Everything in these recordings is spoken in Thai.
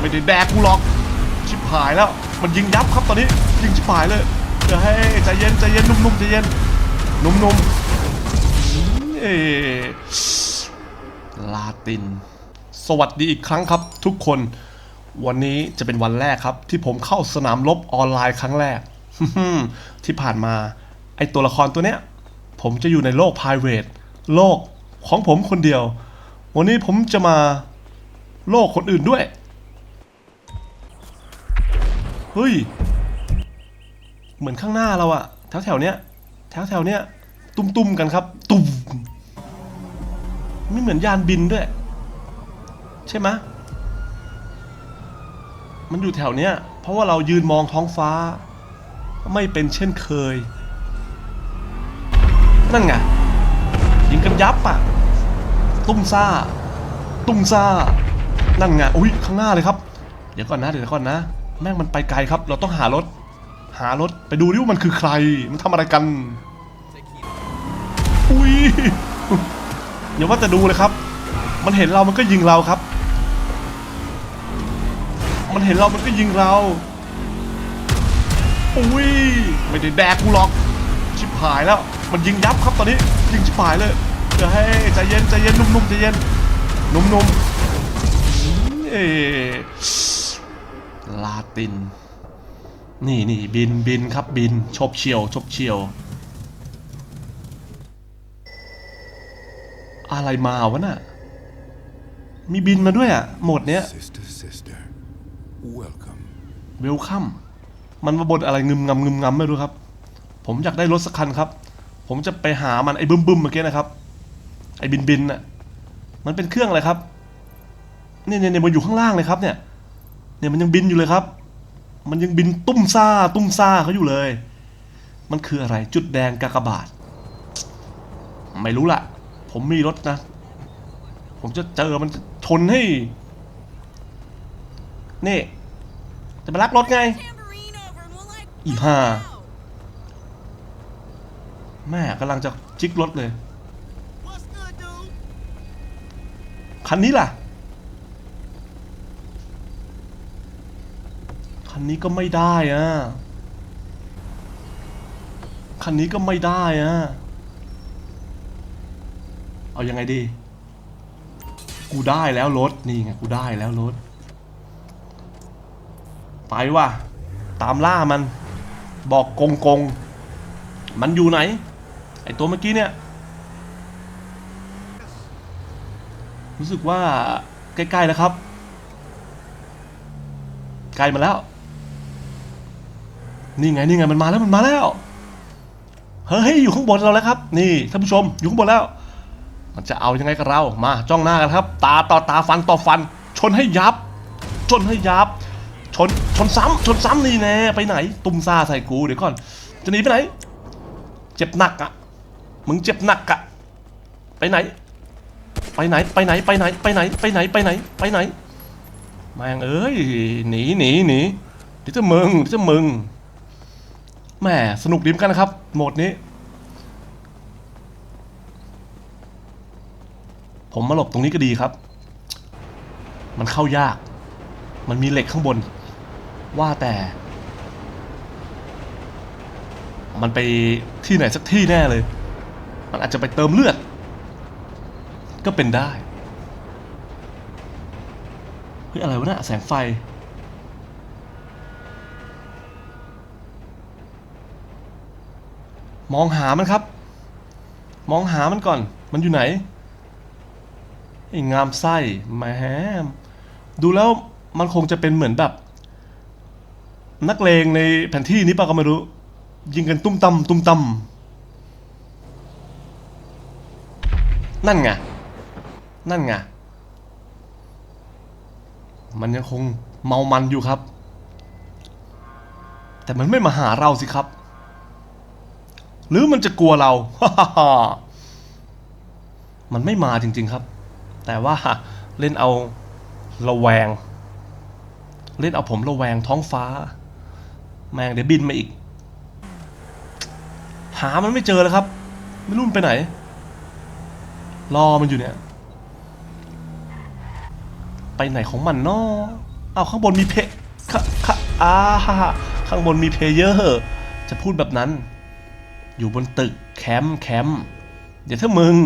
ไม่ได้แดกกูหรอก ชิบหายแล้ว มันยิงยับครับตอนนี้ ยิงชิบหายเลย เดี๋ยวให้ใจเย็นใจเย็นนุ่มๆใจเย็น นุ่มๆเอ่อลาติน สวัสดีอีกครั้งครับ ทุกคน วันนี้จะเป็นวันแรกครับ ที่ผมเข้าสนามรบออนไลน์ครั้งแรก ที่ผ่านมา ไอตัวละครตัวเนี้ย ผมจะอยู่ในโลก p r i v a t โลกของผมคนเดียว วันนี้ผมจะมาโลกคนอื่นด้วย เฮ้ย เหมือนข้างหน้าเราอะแถวแถวเนี้ยแถวแถวเนี้ยตุ้มๆกันครับ ตุ่มไม่เหมือนยานบินด้วย ใช่ไหมมันอยู่แถวเนี้ย เพราะว่าเรายืนมองท้องฟ้า ไม่เป็นเช่นเคย นั่นไงยิงกันยับอะตุ้มซ่า ตุ้มซ่า นั่นไงอุ้ยข้างหน้าเลยครับ เดี๋ยวก่อนนะ เดี๋ยวก่อนนะ แม่งมันไปไกลครับ เราต้องหารถ หารถไปดูดิว่ามันคือใคร มันทำอะไรกัน อุ้ยอย่าว่าแต่ดูเลยครับ มันเห็นเรามันก็ยิงเราครับ มันเห็นเรามันก็ยิงเราอุ้ยไม่ได้แดกกูหรอก ชิบหายแล้ว มันยิงยับครับตอนนี้ ยิงชิบหายเลยเดี๋ยวให้ใจเย็นใจเย็นนุ่มๆใจเย็นนุ่มๆเอ่อ ลาติน นี่นี่บินบินครับบิน ชบเฉียว ชบเฉียว อะไรมาวะน่ะ มีบินมาด้วยอะ หมดเนี้ย Sister, sister, welcome. เวลคัม มันมาบนอะไรงึมงำงึมงำไม่รู้ครับ ผมอยากได้รถสักคันครับ ผมจะไปหามันไอ้บึ้มบึ้มเมื่อกี้นะครับ ไอ้บินบินน่ะ มันเป็นเครื่องอะไรครับเนี่ยเนี่ยเนี่ยมันอยู่ข้างล่างเลยครับเนี่ย เนี่ยมันยังบินอยู่เลยครับ มันยังบินตุ้มซ่า ตุ้มซ่าเขาอยู่เลย มันคืออะไรจุดแดงกากบาท ไม่รู้ละผมมีรถนะ ผมจะเจอมันชนให้ นี่ จะไปลักรถไง อีห่าแม่กำลังจะจิกรถเลย คันนี้ล่ะ นนี้ก็ไม่ได้อะคันนี้ก็ไม่ได้อะเอายังไงดี กูได้แล้วรถ นี่ไง กูได้แล้วรถ ไปว่ะ ตามล่ามัน บอกกงกง มันอยู่ไหน ไอตัวเมื่อกี้เนี่ย รู้สึกว่าใกล้ ๆ แล้วครับใกล้มาแล้ว นี่ไงนี่ไงมันมาแล้วมันมาแล้วเฮ้ยอยู่ข้างบนเราแล้วครับ นี่ท่านผู้ชมอยู่ข้างบนแล้ว มันจะเอายังไงกับเรามาจ้องหน้ากันครับ ตาต่อตาฟันต่อฟัน ชนให้ยับ ชนให้ยับ ชนชนซ้ำชนซ้ำนี่แน่ไปไหน ตุ้มซ่าใส่กูเดี๋ยวก่อน จะหนีไปไหน เจ็บหนักอะมึงเจ็บหนักอะไปไหน ไปไหนไปไหนไปไหนไปไหนไปไหนไปไหนไปไหนแม่งเอ้ยหนีหนีหนีเดี๋ยวจะมึงเดี๋ยวจะมึง แหมสนุกดีเหมือนกันนะครับ โหมดนี้ ผมมาหลบตรงนี้ก็ดีครับ มันเข้ายาก มันมีเหล็กข้างบน ว่าแต่ มันไปที่ไหนสักที่แน่เลย มันอาจจะไปเติมเลือด ก็เป็นได้เฮ้ยอะไรวะเนี่ยแสงไฟ มองหามันครับ มองหามันก่อน มันอยู่ไหนไอ้งามไส้แหมดูแล้วมันคงจะเป็นเหมือนแบบ นักเลงในแผนที่นี้ป่ะก็ไม่รู้ ยิงกันตุ้มตำตุ้มตำนั่นไงนั่นไงมันยังคงเมามันอยู่ครับ แต่มันไม่มาหาเราสิครับ หรือมันจะกลัวเรา มันไม่มาจริง ๆครับ แต่ว่าเล่นเอาระแวง เล่นเอาผมระแวงท้องฟ้า แมงเดี๋ยวบินมาอีก หามันไม่เจอเลยครับ ไม่รู้มันไปไหน รอมันอยู่เนี่ย ไปไหนของมันเนาะเอาข้างบนมีเพขะขะอาฮ่าฮ่าข้างบนมีเพเยอร์จะพูดแบบนั้น อยู่บนตึกแคมป์แคมป์เดี๋ยวถ้ามึง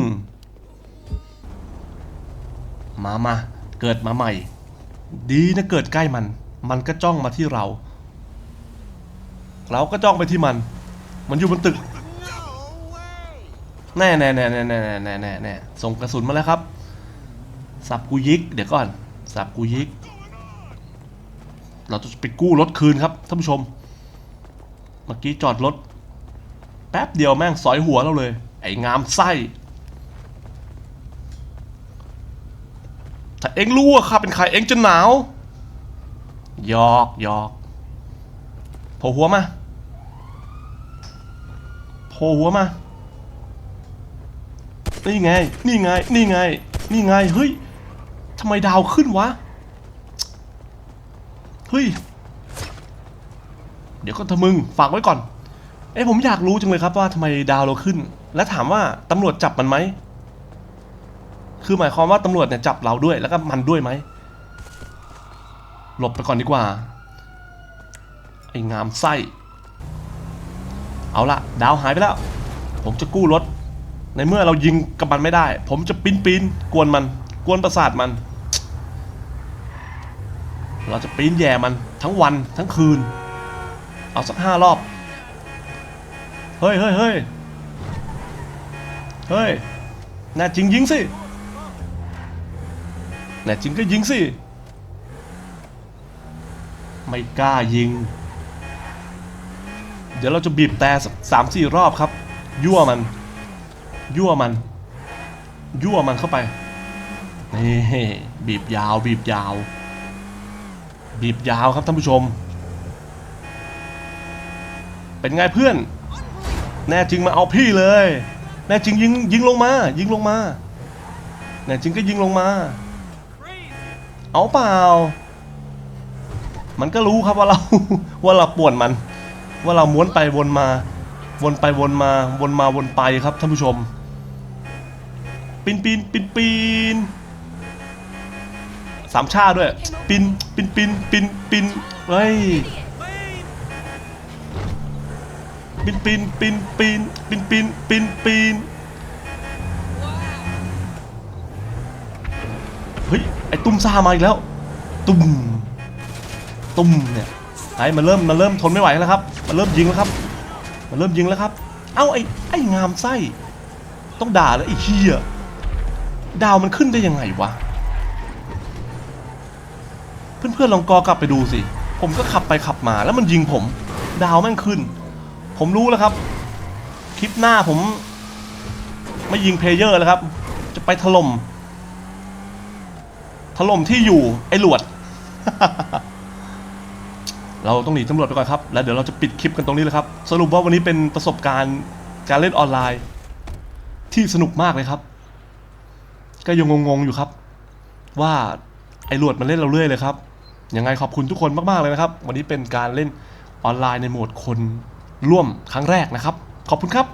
มามาเกิดมาใหม่ ดีนะเกิดใกล้มัน มันก็จ้องมาที่เรา เราก็จ้องไปที่มัน มันอยู่บนตึกแน่แน่แน่แน่แน่แน่แน่แน่แน่ส่งกระสุนมาแล้วครับ สับกูยิก เดี๋ยวก่อน สับกูยิก เราจะไปกู้รถคืนครับท่านผู้ชม เมื่อกี้จอดรถ แป๊บเดียวแม่งสอยหัวเราเลย ไอ้งามไส้ ถ้าเอ็งรู้ว่าข้าเป็นใครเอ็งจะหนาว ยอกยอกโผล่หัวมาโผล่หัวมา นี่ไง นี่ไง นี่ไง นี่ไง เฮ้ยทำไมดาวขึ้นวะ เฮ้ย เดี๋ยวก็ทะมึง ฝากไว้ก่อน เอ้ผมอยากรู้จังเลยครับว่าทำไมดาวเราขึ้น และถามว่าตำรวจจับมันไหม คือหมายความว่าตำรวจเนี่ยจับเราด้วยแล้วก็มันด้วยไหม หลบไปก่อนดีกว่า ไอ้งามไส้ เอาละดาวหายไปแล้ว ผมจะกู้รถ ในเมื่อเรายิงกับมันไม่ได้ ผมจะปีนปีนกวนมัน กวนประสาทมัน เราจะปีนแย่มันทั้งวันทั้งคืน เอาสักห้ารอบ เฮ้ยเฮ้ยเฮ้ยเฮ้ยแน่จริงยิงสิแน่จริงก็ยิงสิ ไม่กล้ายิง เดี๋ยวเราจะบีบแต่สักสามสี่รอบครับ ยั่วมัน ยั่วมัน ยั่วมันเข้าไป นี่บีบยาว บีบยาว บีบยาวครับท่านผู้ชม เป็นไงเพื่อน แน่จริงมาเอาพี่เลย แน่จริงยิงยิงลงมา ยิงลงมา แน่จริงก็ยิงลงมา เอาเปล่า มันก็รู้ครับว่าเราว่าเราป่วนมัน ว่าเราม้วนไปวนมา วนไปวนมา วนมาวนไปครับท่านผู้ชม ปีนปีนปีนปีนสามชาด้วยปีนปีนปีนปีนปีนเฮ้ย ปีนปีนปีนปีนปีนปีนปีนปีนเฮ้ยไอ้ตุ้มซ่ามาอีกแล้ว ตุ้มตุ้มเนี่ยไอ้มันเริ่มมันเริ่มทนไม่ไหวแล้วครับมันเริ่มยิงแล้วครับ มันเริ่มยิงแล้วครับ เอ้าไอ้ไอ้งามไส้ต้องด่าแล้วไอ้เฮียดาวมันขึ้นได้ยังไงวะเพื่อนๆลองกอกลับไปดูสิ ผมก็ขับไปขับมาแล้วมันยิงผม ดาวแม่งขึ้น ผมรู้แล้วครับ คลิปหน้าผม ไม่ยิงเพลเยอร์แล้วครับ จะไปถล่ม ถล่มที่อยู่ไอ้หลวด เราต้องหนีตำรวจไปก่อนครับ แล้วเดี๋ยวเราจะปิดคลิปกันตรงนี้เลยครับ สรุปว่าวันนี้เป็นประสบการณ์การเล่นออนไลน์ ที่สนุกมากเลยครับ ก็ยังงงๆอยู่ครับ ว่าไอ้หลวดมันเล่นเราเรื่อยเลยครับยังไงขอบคุณทุกคนมากๆเลยนะครับ วันนี้เป็นการเล่นออนไลน์ในโหมดคน ร่วมครั้งแรกนะครับ ขอบคุณครับ